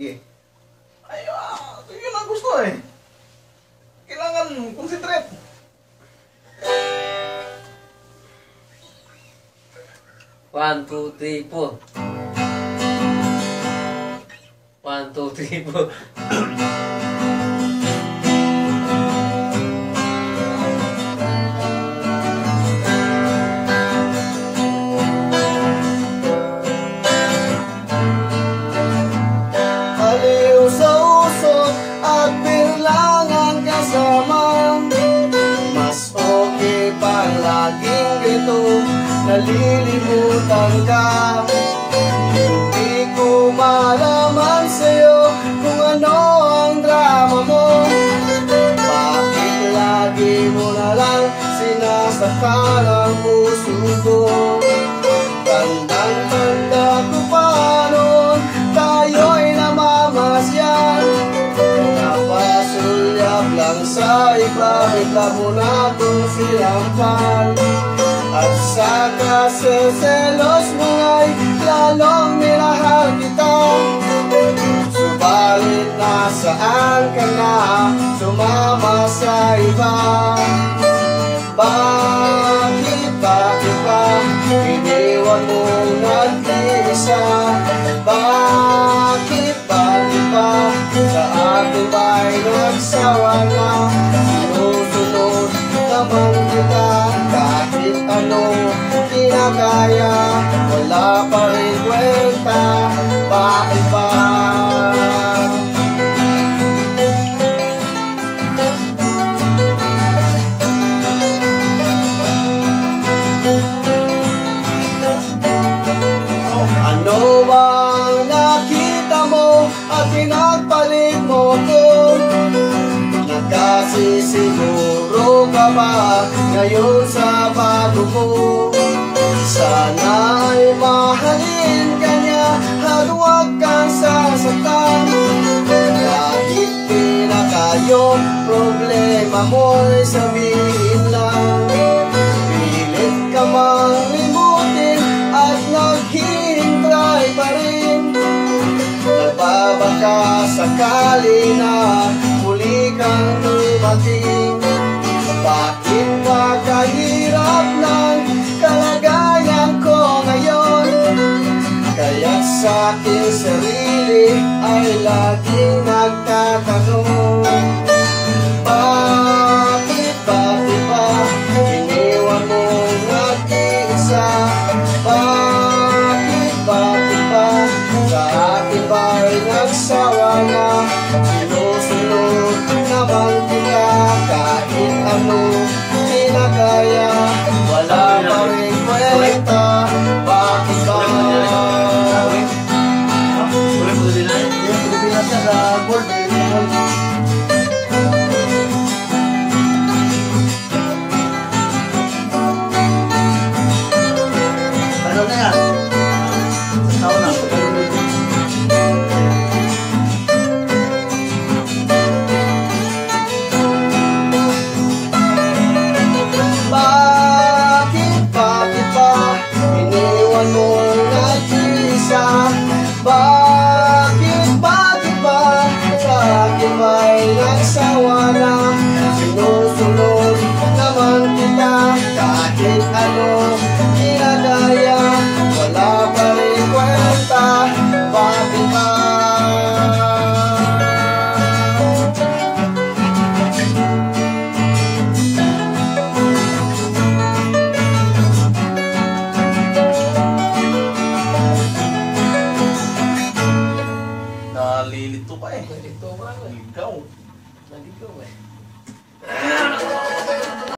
Sige. Ay, ah, yun ang gusto eh. Kailangan concentrate. One, two, three, four. One, two, three, four. Nalilimutan ka. Hindi ko malaman sa'yo Kung ano ang drama mo. Bakit lagi mo na lang Sinasakal ang puso ko? Tandang-tanda ko pa noon Tayo'y namamasyan Napasulyap lang sa iba Bigla mo na kong sinampal At sa kaseselos mo ay Lalong minahal kita. Subalit nasaan ka na? Sumama sa iba. Bakit, bakit ba Iniwan mo nag-iisa. Bakit, bakit ba Sa akin ba'y nagsawa na kinakaya Wala pa rin kwenta Bakit ba Ano ko? Ka ba ngayon sa bago mo? Sana'y mahalin ka niya at huwag kang sasaktan. Kahit di na kayo, problema mo'y sabihin lang. Pilit ka mang limutin at naghihintay pa rin. Nagbabaka sakali na muli kang dumating aking sarili ay laging nagtatanong Bakit, bakit ba iniwan mo nag-iisa? Bakit, bakit ba sa akin ba'y nagsawa na? Sinusunod naman kita kahit ano? Kinakaya Wala pa rin kwenta, love. Nalilito ka eh. Nalito ka. Ikaw. Nalito eh.